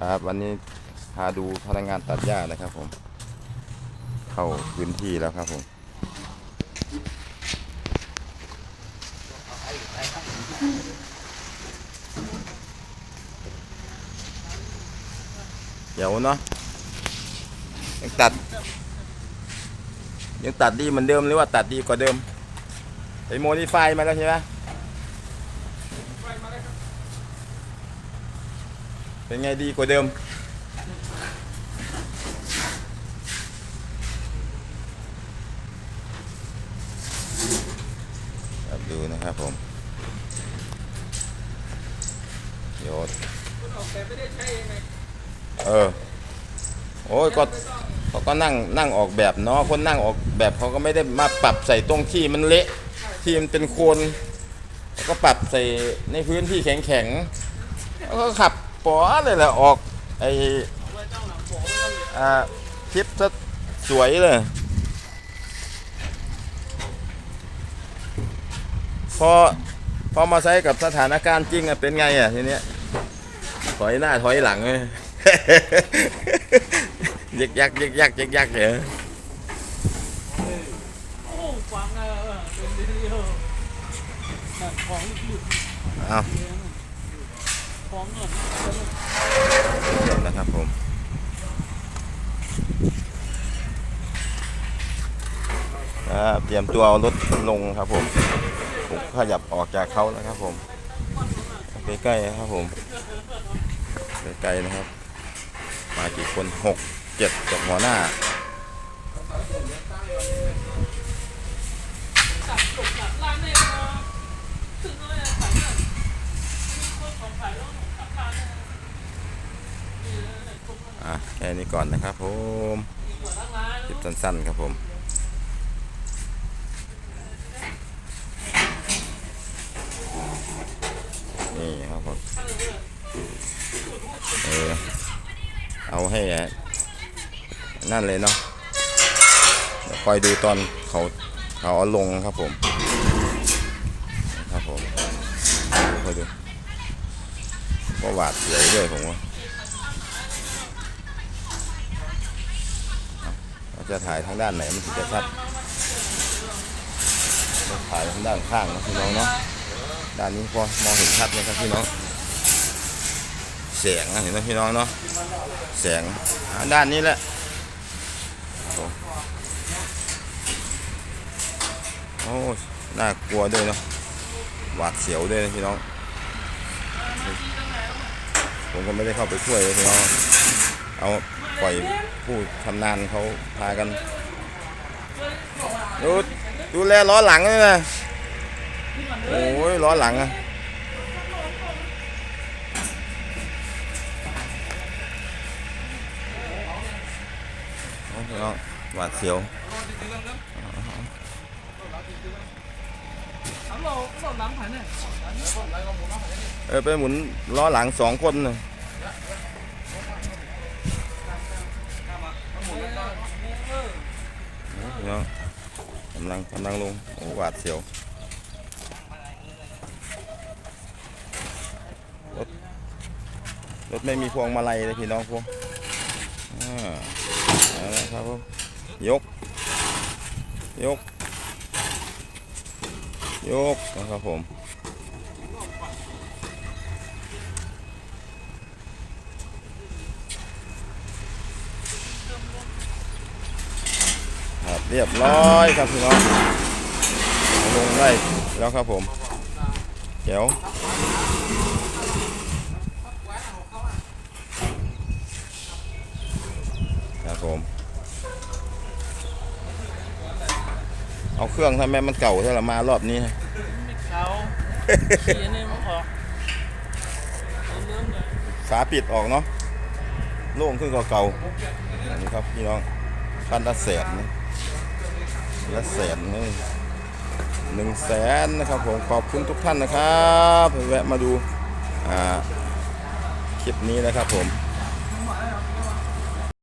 ครับวันนี้พาดูพนักงานตัดหญ้านะครับผม เข้าพื้นที่แล้วครับผมเดี๋ยวเนาะยังตัด ยังตัดดีเหมือนเดิมหรือว่าตัดดีกว่าเดิมไปโมดิฟายมาแล้วใช่ไหม เป็นไงดีกว่าเดิม ครับดูนะครับผมโยดเออ โอ้ยก็เขาก็นั่งนั่งออกแบบเนาะคนนั่งออกแบบเขาก็ไม่ได้มาปรับใส่ตรงที่มันเละที่มันเป็นโคลนเขาก็ปรับใส่ในพื้นที่แข็งๆแล้วก็ขับ ป๋อเลยแหละออกไออ่าคลิปซะสวยเลย พอ พอมาใช้กับสถานการณ์จริงอะเป็นไงอะทีเนี้ย ถอยหน้าถอยหลังเลยยึกยักยึกยักยึกยักเหรอโอ้ฟัง ของหลุดเอาของเงินเดี๋ยวนะครับผมเตรียมตัวเอารถลงครับผมผมขยับออกจากเขาแล้วครับผมใกล้ๆครับผมใกล้ๆนะครับ มากี่คนหกเจ็ดกับหัวหน้า ตัดตกตัดร้านเนี่ยนะถึงเลยขายเนี่ยมีคนของขายแล้วตัดร้านเนี่ยนี่เลยคนมัน อะแค่ นี้ก่อนนะครับผมคลิปสั้นๆครับผมนี่ครับผมเออเอาให้นั่นเลยเนาะเดี๋ยวคอยดูตอนเขาเขาเอาลงครับผม ครับผมคอยดูก็หวาดเสียวด้วยผมว่า จะถ่ายทางด้านไหนมันถึงจะชัดถ่ายทางด้านข้างนะพี่น้องเนาะด้านนี้พอมองเห็นชัดนะครับพี่น้องแสงนะเห็นไหมพี่น้องเนาะแสงด้านนี้แหละโอ้โอ้น่ากลัวด้วยเนาะหวาดเสียวด้วยนะพี่น้องผมก็ไม่ได้เข้าไปช่วยเลยพี่น้อง เอาปล่อยผู้ชำนาญเขาพากันดูดูแลล้อหลังเลยนะโอ้ยล้อหลังอะโอ้ยพี่น้องหวาดเสียวเออไปหมุนล้อหลังสองคนน่ะ น้องกำลังกำลังลงโอ้หวาดเสียวรถรถไม่มีพวงมาลัยเลยพี่น้องพวงอ่าเอาละครับผมยก ยก ยกนะครับผม เรียบร้อยครับพี่น้องลงได้แล้วครับผมเดี๋ยวครับผมเอาเครื่องทำไมมันเก่าเท่าไหร่มารอบนี้ไม่เขาเขียนี่มันออกฝาปิดออกเนาะโล่งขึ้นกว่าเก่าอันนี้ครับพี่น้องพันละแสนนะ ละแสนนี่หนึ่งแสนนะครับผมขอบคุณทุกท่านนะครับแวะมาดูคลิปนี้นะครับผม